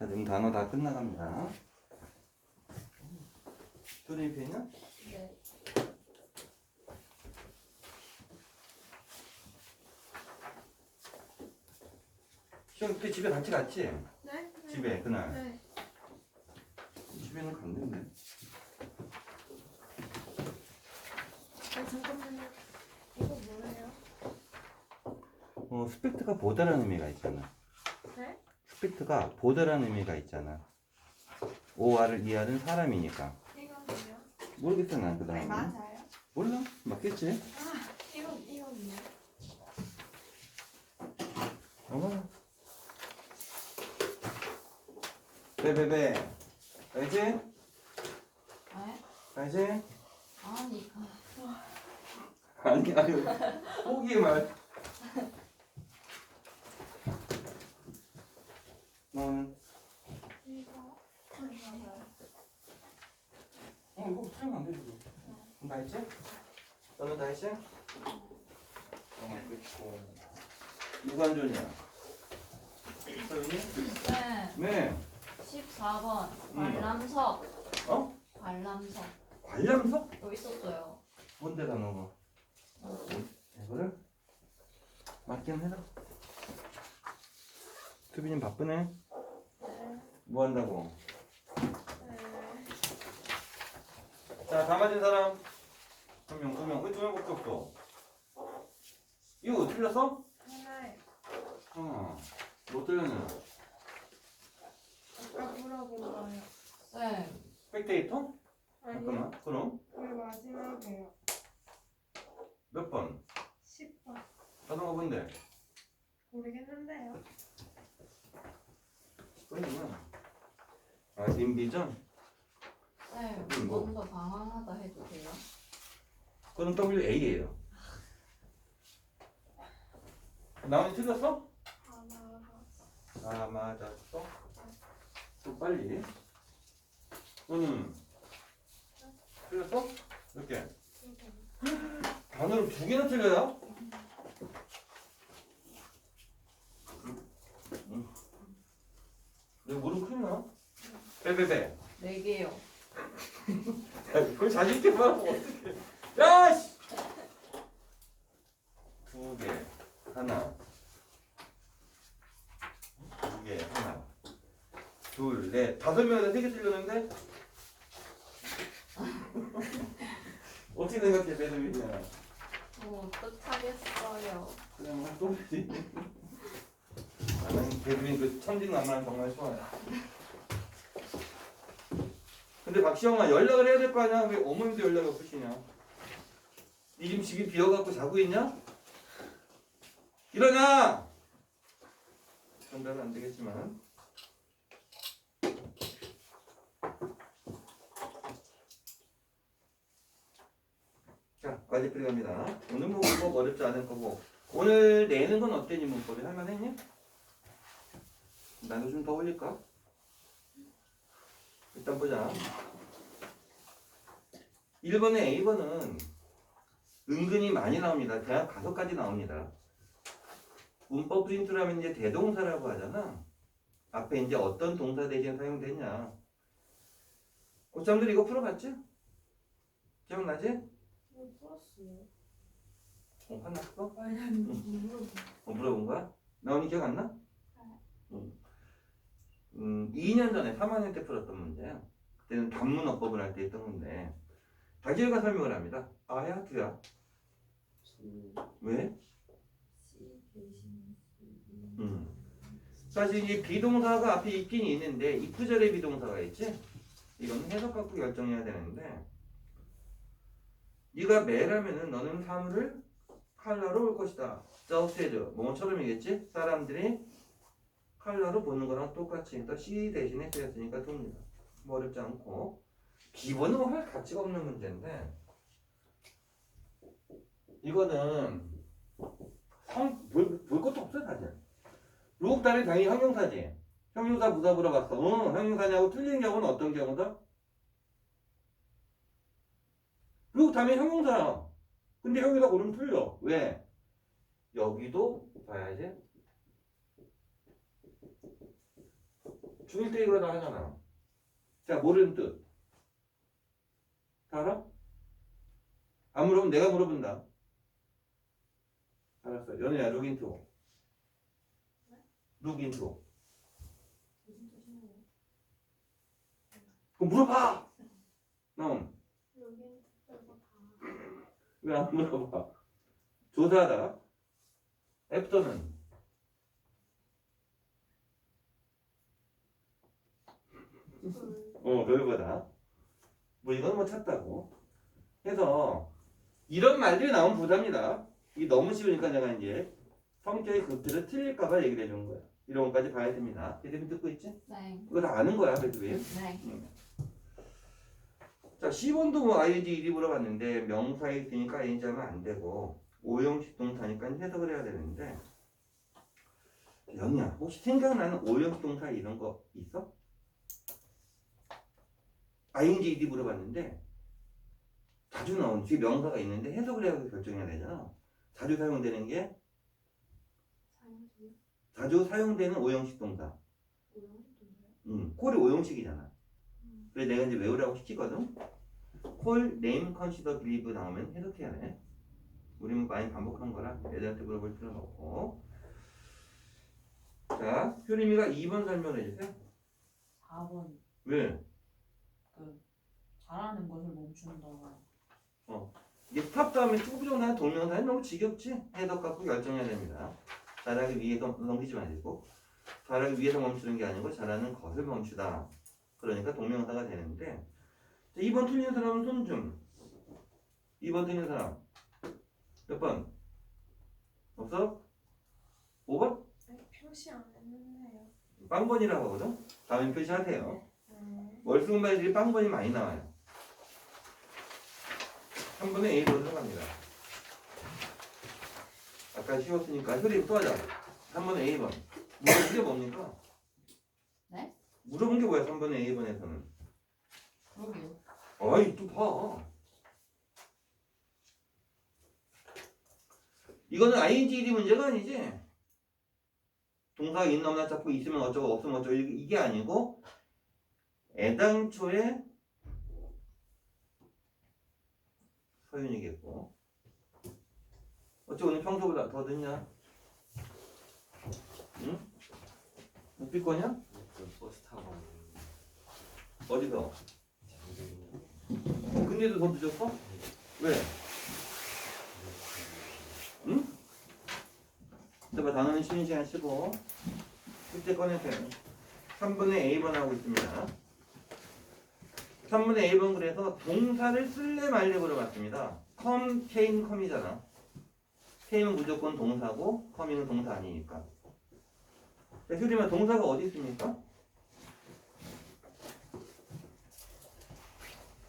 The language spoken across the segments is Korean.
자, 지금 단어 다 끝나갑니다. 조리 페이냐? 네. 시험 그때 집에 같이 갔지? 네? 집에 그날. 네. 집에는 갔는데. 아, 잠깐만요. 이거 뭐예요? 어, 스펙트가 보다라는 의미가 있잖아. 네? 스펙트가 보다라는 의미가 있잖아. OR을 이해하는 사람이니까. 이건 뭐예요? 모르겠어, 난 그 아니, 다음에. 맞아요? 몰라? 맞겠지? 아, 이건, 이건 뭐예요? 어머. 베베베. 알지? 네? 알지? 아니, 아니, 아니. 포기의 말. 너는? 이거. 어, 이거 틀리면 안 되지. 그럼 다 했지? 너는 다 했지? 어, 그렇고. 누가 안 좋냐? 서윤이? 네. 네. 14번. 음. 관람석. 어? 관람석. 관람석? 여기 있었어요. 뭔데 단어가? 이거를? 맞긴 해라. 수빈이 바쁘네? 네. 뭐 한다고? 네. 자, 다 맞은 사람? 한 명, 두 명. 왜두 명밖에 없어? 이거 틀렸어? 하나에 어. 뭐 틀렸냐? 아까 물어본 거예요. 쌤. 백데이터? 아니요. 잠깐만. 그럼 우리 마지막에요. 몇 번? 10번. 자동화 본데? 모르겠는데요. 그러구나. 아, 인비전? 쌤. 음, 뭐? 좀더 방황하다 해도 돼요? 그건 WA예요. 나머지 틀렸어? 아, 맞았어. 좀 빨리. 너는 틀렸어? 몇 개? 두 개. 단어를 두 개나 틀려야? 응. 내가 모르면 큰일 나. 빼빼빼. 네 개요. 야, 그걸 자신 있게 말하면 어떡해. 야, 씨! 두 개, 하나. 두 개, 하나. 둘, 넷, 다섯 명에서 세개 틀렸는데? 어떻게 생각해, 배드민이야? 뭐 어떡하겠어요. 그냥 한 또지. 나는 배드민 그 천진난만 정말 좋아해. 근데 박시영아 연락을 해야 될 거 아니야? 왜 어머님도 연락이 없으시냐? 니 지금 집이 비어갖고 자고 있냐? 일어나! 전달은 안 되겠지만. 자, 과제풀이 갑니다. 오늘 뭐, 뭐 어렵지 않을 거고. 오늘 내는 건 어땠니, 문법이? 할만했니? 나도 좀 더 올릴까? 일단 보자. 1번에 A번은 은근히 많이 나옵니다. 대학 가서까지 나옵니다. 문법 프린트를 하면 이제 대동사라고 하잖아. 앞에 이제 어떤 동사 대신 사용됐냐. 고참들 이거 풀어봤지? 기억나지? 뭐 풀었어요? 어, 화났어? 아니, 아니, 물어본 어, 물어본 거야? 나온이 기억 안 나? 응. 음, 2년 전에 3학년 때 풀었던 문제야. 그때는 단문어법을 할 때 했던 건데 다지가 설명을 합니다. 아야, 두야. 왜? 음. 사실 이 비동사가 앞에 있긴 있는데 이프절의 비동사가 있지? 이거는 해석 갖고 결정해야 되는데 네가 매라면은 너는 사물을 칼라로 볼 것이다. 저스테드 뭐처럼이겠지? 사람들이 칼라로 보는 거랑 똑같이 또 C 대신에 쓰였으니까 둡니다. 뭐 어렵지 않고 기본으로 할 가치가 없는 문제인데 이거는 성, 볼, 볼 것도 없어요 사실. 루옥 답이 당연히 형용사지. 형용사 부사 물어봤어. 응, 형용사냐고 틀린 경우는 어떤 경우다? 루옥 답이 형용사야. 근데 형용사 고르면 틀려. 왜? 여기도 봐야지. 중1 때 이거 다 하잖아. 자, 모르는 뜻. 다 알아? 안 물어보면 내가 물어본다. 알았어. 연애야, 룩인투. 룩인투. 무슨 뜻이냐고. 그럼 물어봐! 넌, 여긴 특별거 다. 왜안 물어봐? 조사하다. 애프터는 어, 별보다. 뭐 이건 뭐 찾다고. 해서 이런 말들이 나오면 부담니다. 이게 너무 쉬우니까 내가 이제 성격의 급들을 틀릴까봐 얘기를 해주는 거야. 이런 것까지 봐야 됩니다. 배드민 듣고 있지? 네. 이거 다 아는 거야, 배드민. 네. 자, 10번도 뭐 ing, ed 물어봤는데 명사에 있으니까 ing 하면 안 되고 오형식 동사니까 해석을 해야 되는데 영희야, 혹시 생각나는 오형식 동사 이런 거 있어? Ing, ed 물어봤는데 자주 나오는 뒤에 명사가 있는데 해석을 해야 결정해야 되잖아. 자주 사용되는 게 자주 사용되는 오형식 동사. 음, 콜이 오형식이잖아. 음. 그래서 내가 이제 외우라고 시키거든. 콜, 네임, 컨시더, 빌리브 나오면 해석해야 돼. 우리는 많이 반복한 거라 애들한테 물어볼 필요는 없고. 자, 효림이가 2번 설명해 주세요. 4번 왜? 그 잘하는 것을 멈춘다. 이게 스탑 다음에 투부정사나 동명사는 너무 지겹지? 해석 갖고 결정해야 됩니다. 잘하기 위해서 넘기지 말고 잘하기 위해서 멈추는 게 아니고 잘하는 것을 멈추다. 그러니까 동명사가 되는데 자, 2번 틀린 사람은 손 좀. 2번 틀린 사람 몇 번? 없어? 5번? 아니, 표시 안 했는데요. 빵번이라고 하거든? 다음에 표시하세요. 네. 월승발들이 빵번이 많이 나와요. 3분의 A로 들어갑니다. 아까 쉬웠으니까 효림 또 하자. 3분의 A번. 물어본 게 뭡니까? 네? 물어본 게 뭐야, 3분의 A번에서는? 그러게요. 어이, 또 봐. 이거는 ING 문제가 아니지? 동사가 있나 없나 잡고 있으면 어쩌고 없으면 어쩌고 이게 아니고 애당초에 서윤이겠고 어째 오늘 평소보다 더 늦냐? 응? 못 bil 거냐? 그 버스 타고 어디서? 근데도 더 늦었어? 왜? 응? 자, 단어는 쉬는 시간 쉬고 그때 꺼내세요. 3분의 A번 하고 있습니다. 3분의 A번 그래서 동사를 쓸래 말래 물어봤습니다. come, came, come이잖아. came은 무조건 동사고 come는 동사 아니니까. 자, 효림아 동사가 어디 있습니까?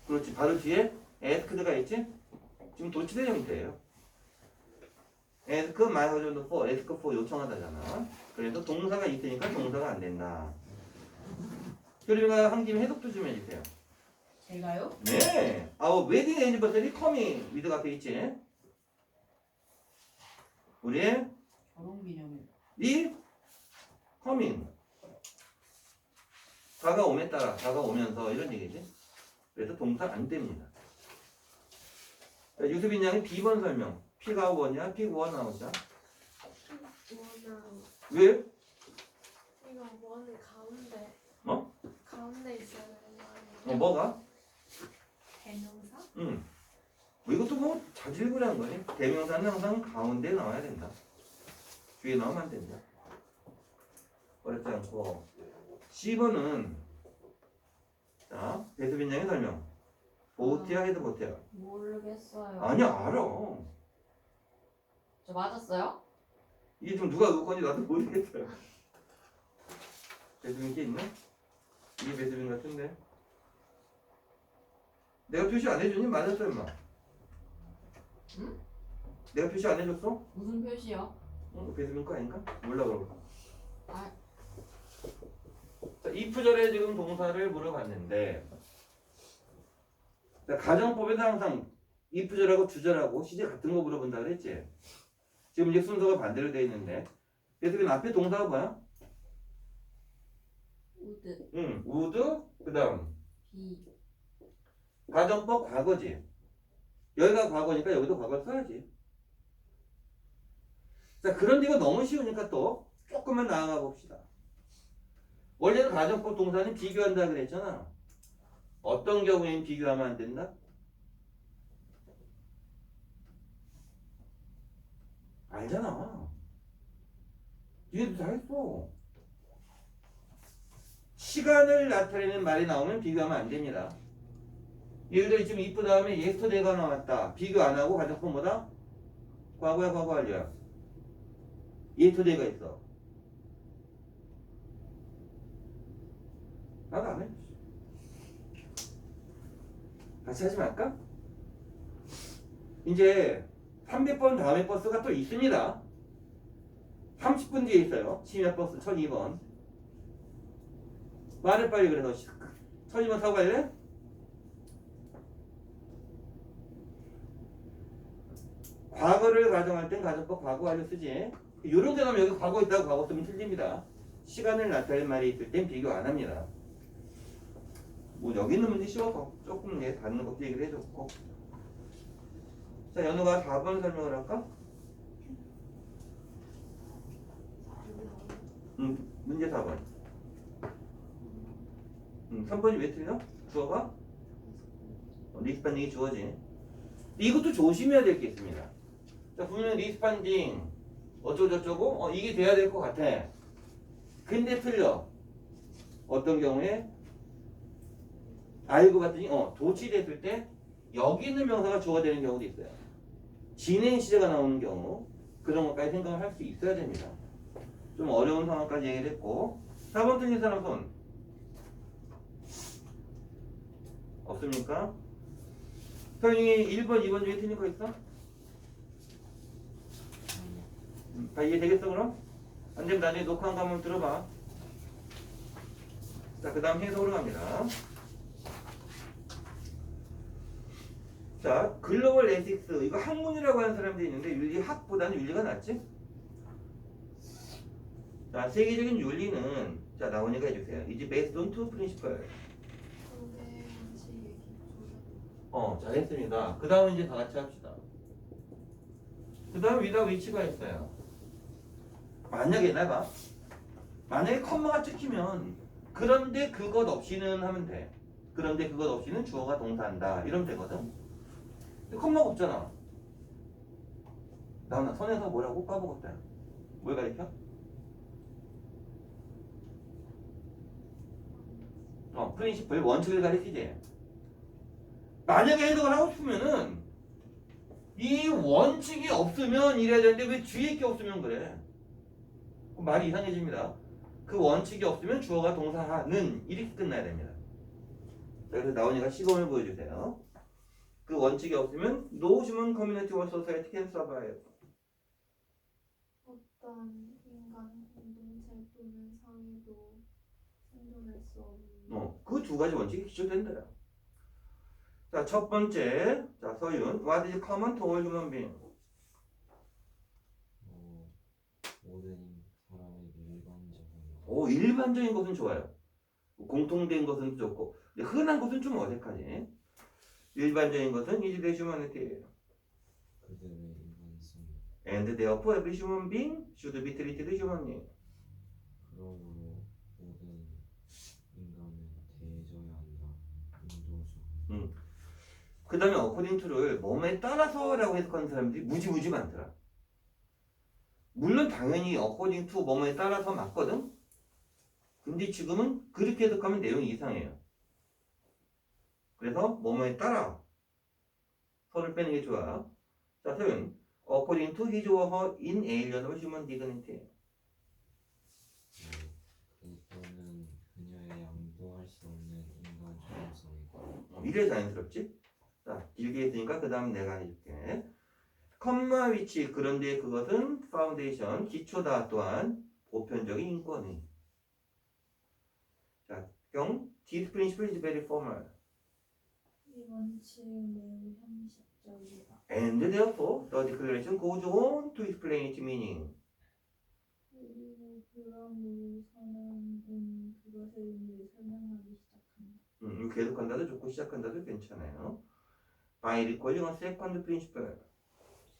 그렇지. 바로 뒤에 asked가 있지? 지금 도치대 형태예요. ask my husband for, ask for 요청하다잖아. 그래서 동사가 있으니까 동사가 안 된다. 효림이가 한 김에 해석도 좀 해주세요. 제가요? 네. Our wedding anniversary coming with 앞에 있지? 우리의 결혼 기념일. 이 coming 다가옴에 따라 다가오면서 이런 얘기지. 그래서 동사 안 됩니다. 자, 유수빈 양이 B번 설명. P가 5번이야? P 5번 나오자. 원하고 왜? 이거 원은 가운데. 어? 가운데 있어야 되는 거 어, 아니에요? 뭐가? 응. 뭐 이것도 뭐 자질구레한 거니? 대명사는 항상 가운데 나와야 된다. 뒤에 나오면 안 된다. 어렵지 않고. C번은 자, 배수빈 양의 설명. 보트야 헤드보트야. 모르겠어요. 아니야 알아. 저 맞았어요? 이게 좀 누가 그 건지 나도 모르겠어요. 배수빈 게 있나? 이게 배수빈 같은데. 내가 표시 안 해주니 맞았어 임마. 응? 내가 표시 안 해줬어? 무슨 표시요? 어, 배수빈 거 아닌가? 몰라 그러고. 아. 자, 이프절에 지금 동사를 물어봤는데 자, 가정법에서 항상 이프절하고 주절하고 시제 같은 거 물어본다 그랬지? 지금 이제 순서가 반대로 돼 있는데 배수빈 앞에 동사가 뭐야? would 응, would 그다음 be 가정법 과거지. 여기가 과거니까 여기도 과거를 써야지. 자, 그런데 이거 너무 쉬우니까 또 조금만 나아가 봅시다. 원래는 가정법 동사는 비교한다 그랬잖아. 어떤 경우에는 비교하면 안 된다? 알잖아. 얘도 다 했어. 시간을 나타내는 말이 나오면 비교하면 안 됩니다. 예를 들어 지금 이쁘 다음에 yesterday가 나왔다. 비교 안 하고 가정법 뭐다? 과거야 과거 완료야. yesterday가 있어. 나도 안 해. 같이 하지 말까? 이제 300번 다음에 버스가 또 있습니다. 30분 뒤에 있어요. 심야 버스 1002번. 말을 빨리 그래서 1002번 타고 갈래? 과거를 가정할 땐 가정법 과거 완료 쓰지. 이런 데 가면 여기 과거 있다고 과거 쓰면 틀립니다. 시간을 나타낼 말이 있을 땐 비교 안 합니다. 뭐 여기 있는 문제 쉬워서 조금 얘 받는 것도 얘기를 해줬고. 자, 연우가 4번 설명을 할까? 음, 문제 4번. 음, 3번이 왜 틀려? 주어가? 어, 리스판딩이 주어지. 이것도 조심해야 될 게 있습니다. 자, 분명히 리스판딩 어쩌고저쩌고 어, 이게 돼야 될 것 같아. 근데 틀려. 어떤 경우에 알고 봤더니 어, 도치됐을 때 여기 있는 명사가 주어가 되는 경우도 있어요. 진행 시제가 나오는 경우 그런 것까지 생각을 할 수 있어야 됩니다. 좀 어려운 상황까지 얘기를 했고 4번 틀린 사람 손 없습니까? 서윤이 1번, 2번 중에 틀린 거 있어? 음, 다 이해되겠어 그럼? 안 되면 나중에 녹화한 거 한번 들어봐 자 그 다음 해석으로 갑니다 자 글로벌 에틱스 이거 학문이라고 하는 사람들이 있는데 윤리 학보다는 윤리가 낫지? 자 세계적인 윤리는 자 나오니까 해주세요 이제 based on two 어, 잘했습니다. 그 다음은 이제 다 같이 합시다. 그 다음 위다 위치가 있어요. 만약에 내가, 만약에 컴마가 찍히면, 그런데 그것 없이는 하면 돼. 그런데 그것 없이는 주어가 동사한다. 이러면 되거든. 근데 컴마가 없잖아. 나나 손에서 뭐라고 까먹었다. 뭘 가리켜? 어, 프린시플 원칙을 가리키지. 만약에 해석을 하고 싶으면은 이 원칙이 없으면 이래야 되는데 왜 뒤에 게 없으면 그래? 그럼 말이 이상해집니다. 그 원칙이 없으면 주어가 동사하는 이렇게 끝나야 됩니다. 자, 그래서 나오니까 시범을 보여주세요. 그 원칙이 없으면 No human community or society can survive. 어떤 인간 공동체 또는 사회도 생존할 수 없는 어, 그 두 가지 원칙이 기초된다. 자, 첫 번째, 자 서윤, What is common to all human beings? 어, 모든 오, 일반적인 것은 좋아요. 공통된 것은 좋고, 근데 흔한 것은 좀 어색하지. 일반적인 것은 is the humanity. 그들의 일관성 And therefore every human being should be treated humanly. 그러므로 모든 인간은 대해져야 한다 인도수 그 다음에 according to를 몸에 따라서라고 해석하는 사람들이 무지무지 많더라. 물론 당연히 according to 몸에 따라서 맞거든? 근데 지금은 그렇게 해석하면 내용이 이상해요. 그래서 뭐뭐에 따라 서를 빼는 게 좋아. 자, 소윤. according to his or her inalienable human dignity. 그거는 그녀의 양보할 수 없는 인간 존엄성이다 어, 이래 자연스럽지? 자, 길게 했으니까 그 다음 내가 해줄게. 컴마 위치, 그런데 그것은 파운데이션, 기초다 또한 보편적인 인권이. 자, 경, this principle is very formal. 이 원칙은 매우 형식적이다. And therefore, the declaration goes on to explain its meaning. 그리고 그러므로 선언은 그것의 의미를 계속한다도 좋고 시작한다도 괜찮아요. by recalling a second principle.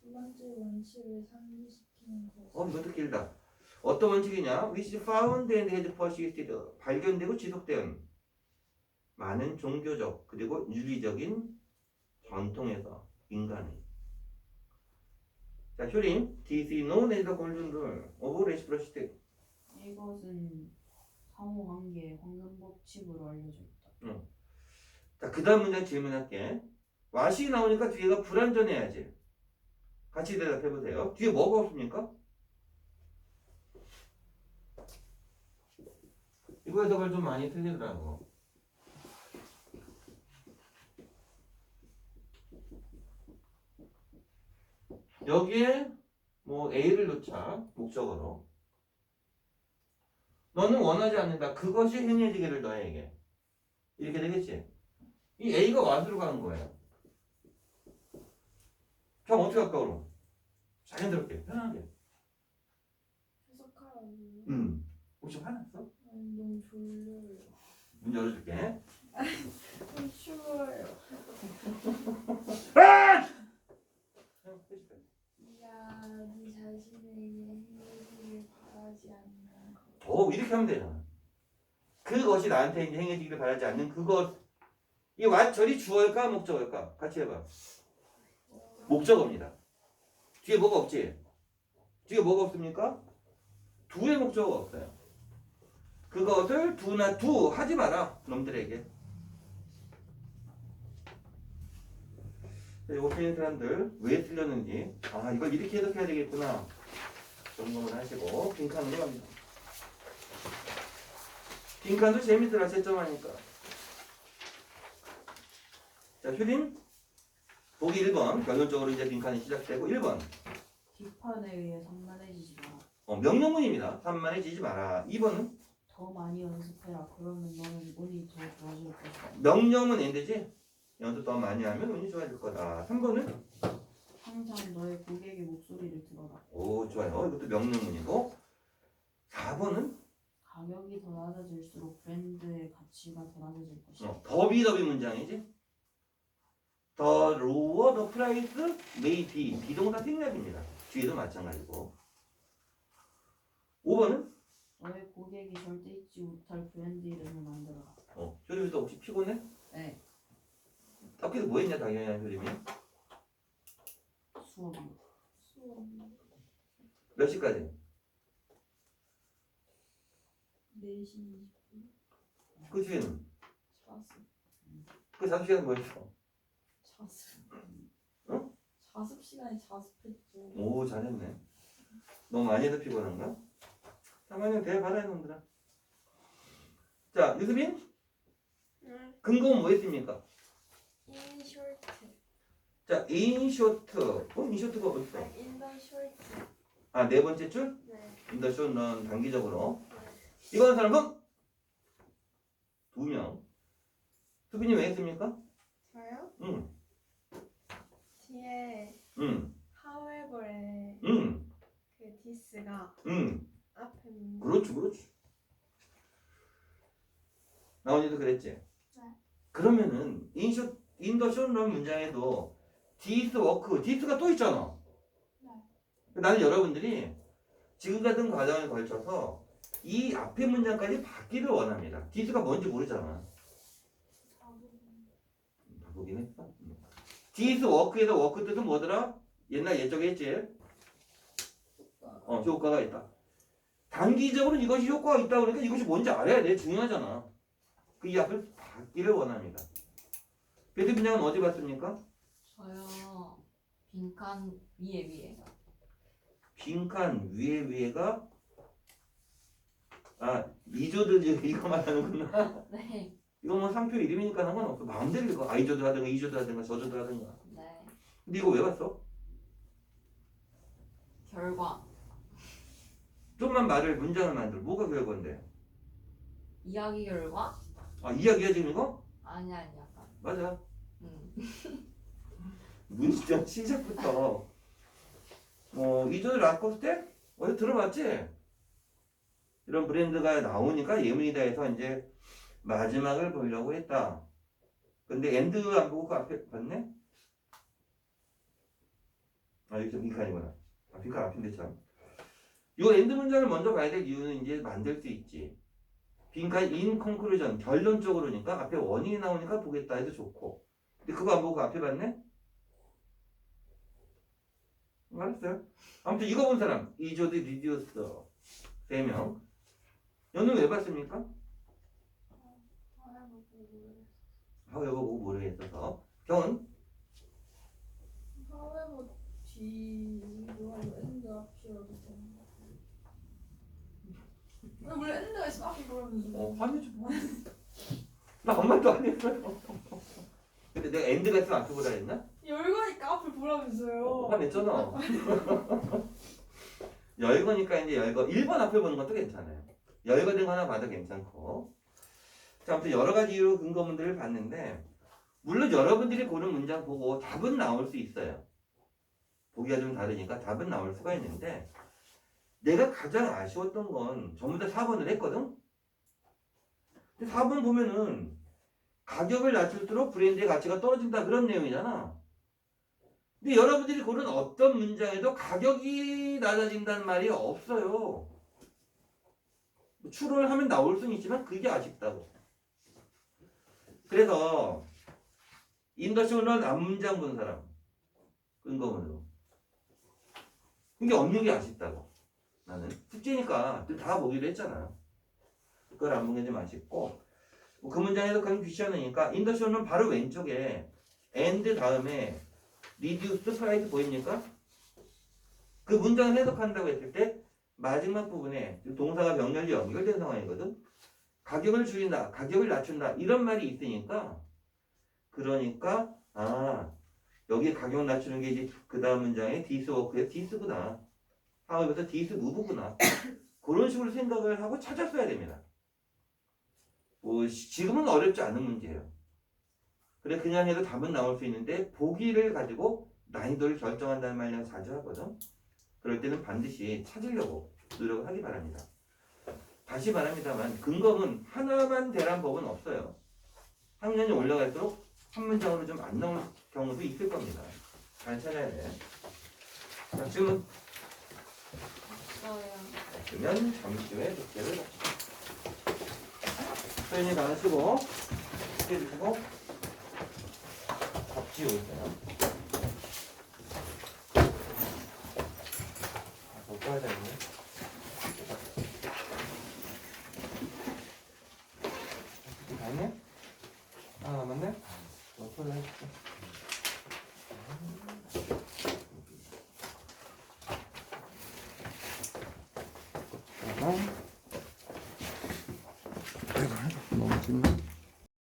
두 번째 원칙을 상기시키는 것. 어, 이것도 길다. 어떤 원칙이냐? which found and has persisted. 발견되고 지속된 많은 종교적 그리고 윤리적인 전통에서 인간이. 자, 효림. This is known as the golden rule of reciprocity. 이것은 상호관계의 황금 법칙으로 알려져 있다. 자, 그 다음 문제 질문할게. 와시 나오니까 뒤에가 불완전해야지. 같이 대답해보세요. 뒤에 뭐가 없습니까? 이거 해석을 좀 많이 틀리더라고. 여기에 뭐 A를 놓자, 목적어로. 너는 원하지 않는다. 그것이 행해지기를 너에게. 이렇게 되겠지? 이 A가 완수로 가는 거예요. 그럼 어떻게 할까, 그럼? 자연스럽게, 편하게. 해석하라고. 음. 혹시 화났어? 너무 졸려요. 문 열어줄게. 좀 추워요. 야, 네 자신에게 행복을 바라지 않는 것. 오, 이렇게 하면 되잖아. 그것이 나한테 이제 행해지기를 바라지 않는 그것. 이 완전히 주어일까, 목적어일까? 같이 해봐. 목적어입니다. 뒤에 뭐가 없지? 뒤에 뭐가 없습니까? 두의 목적어가 없어요. 그것을 두나 두 하지 마라 놈들에게. 자, 이거 틀린 사람들 왜 틀렸는지 아 이걸 이렇게 해석해야 되겠구나 점검을 하시고 빈칸으로 갑니다. 빈칸도 재밌더라 채점하니까. 자 효림 보기 1번 결론적으로 이제 빈칸이 시작되고 1번 비판에 의해 산만해지지 마라. 어, 명령문입니다. 산만해지지 마라. 2번은 더 많이 연습해라. 그러면 너는 운이 더 좋아질 것이다. 명령은 엔드지. 연습 더 많이 하면 운이 좋아질 거다. 3번은 항상 너의 고객의 목소리를 들어라. 오 좋아요. 이것도 명령문이고 4번은 가격이 더 낮아질수록 브랜드의 가치가 더 낮아질 것이다. 어, 더비 더비 문장이지. The lower the price may be 비동사 생략입니다. 뒤에도 마찬가지고 5번은 너의 고객이 절대 잊지 못할 브랜드 이름을 만들어라. 어, 효림이도 혹시 피곤해? 네. 학교에서 뭐 했냐 당연히 효림이 수업이요. 수업. 몇 시까지? 4시 20분. 그 뒤에는 자습. 그 자습 시간 뭐 했어? 자습. 응? 자습 시간에 자습했죠. 오 잘했네. 너무 많이 해서 피곤한가? 사모님 대회 받아야 놈들아. 자 유수빈 응. 근거는 뭐? In short. 자 인쇼트. 어 인쇼트가 어디 있어? 아, short. 아네 번째 줄? 네. 인더쇼는 단기적으로. 이거는 사람은 두 명. 수빈이 왜 했습니까? 저요? 응, 뒤에 응, however에 응, 그 this가 응. 앞에 문장. 그렇지, 그렇지. 나온이도 그랬지. 네. 그러면은 인쇼 인더쇼는 문장에도 디스 워크, 디스가 또 있잖아. 네. 나는 여러분들이 지금 같은 과정에 걸쳐서 이 앞에 문장까지 받기를 원합니다. 디스가 뭔지 모르잖아. 바꾸긴 했어. 디스 워크에서 워크 뜻은 뭐더라? 옛날 예적에 했지? 어, 효과가 있다. 단기적으로 이것이 효과가 있다 그러니까 이것이 뭔지 알아야 돼. 중요하잖아. 그 이 앞을 받기를 원합니다. 배드 분양은 어디 봤습니까? 저요. 빈칸 위에 위에. 빈칸 위에 위에가 아 이조드 이거 말하는구나. 네. 이거 뭐 상표 이름이니까 상관없어. 마음대로 읽어. 아이조드 하든가 이조드 하든가 저조드 하든가. 네. 근데 이거 왜 봤어? 결과. 좀만 말을 문장을 만들어. 뭐가 결과인데? 이야기 결과? 아 이야기야 지금 이거? 아니 아니 약간. 맞아. 음. 문장 시작부터 뭐 이조드 라코스테 어디 들어봤지? 이런 브랜드가 나오니까 예문이다 해서 이제 마지막을 보려고 했다. 근데 엔드 안 보고 그 앞에 봤네? 아 여기 좀 빈칸이구나. 아 빈칸 앞인데 참. 요 엔드 문장을 먼저 봐야 될 이유는 이제 만들 수 있지. 빈칸 인 컨클루전 결론적으로니까 앞에 원인이 나오니까 보겠다 해도 좋고. 근데 그거 안 보고 그 앞에 봤네? 알았어요. 아무튼 이거 본 사람 이조드 리디우스 세 명. 연우 왜 봤습니까? 하나만 보고 하웨버 보고 모르겠어서. 경은 하웨버 뒤로 엔드 앞이라도 되는 거 아, 원래 엔드가 있으면 앞이 그러면 어, 좀. 나 아무 말도 안 했어요. 근데 내가 있으면 앞에 보라 했나? 열거니까 앞을 보라면서요 어, 화냈잖아. 열거니까 이제 열거. 1번 앞에 보는 것도 괜찮아요. 열거된 거 하나 봐도 괜찮고. 자, 아무튼 여러 가지 이유 근거문들을 봤는데, 물론 여러분들이 고른 문장 보고 답은 나올 수 있어요. 보기가 좀 다르니까 답은 나올 수가 있는데, 내가 가장 아쉬웠던 건 전부 다 4번을 했거든? 근데 4번 보면은, 가격을 낮출수록 브랜드의 가치가 떨어진다 그런 내용이잖아. 근데 여러분들이 고른 어떤 문장에도 가격이 낮아진다는 말이 없어요. 뭐 추론을 하면 나올 수는 있지만 그게 아쉽다고. 그래서 인더쇼는 앞문장 본 사람 근거문으로. 이게 없는 게 아쉽다고. 나는 숙제니까 다 보기로 했잖아. 그걸 안 보는 게좀 아쉽고 뭐그 문장에서 그런 귀찮으니까 인더쇼는 바로 왼쪽에 and 다음에 리듀스 프라이스 보입니까? 그 문장을 해석한다고 했을 때 마지막 부분에 동사가 병렬이 연결된 상황이거든. 가격을 줄인다, 가격을 낮춘다 이런 말이 있으니까 그러니까 아 여기 가격 낮추는 게 이제 그 다음 문장에 디스 워크의 디스구나. 하우에서 디스 무브구나. 그런 식으로 생각을 하고 찾았어야 됩니다. 뭐 시- 지금은 어렵지 않은 문제예요. 그래 그냥 해도 답은 나올 수 있는데 보기를 가지고 난이도를 결정한다는 말 내가 자주 하거든. 그럴 때는 반드시 찾으려고 노력을 하기 바랍니다. 다시 말합니다만 근거문 하나만 대란 법은 없어요. 학년이 올라갈수록 한 문장으로 좀 안 나올 경우도 있을 겁니다. 잘 찾아야 돼. 자, 없어요. 그러면 잠시 후에 마칩니다. 소연이 다 하시고 해주시고 밥 지우고 있어요. 아, 더 써야 되는데.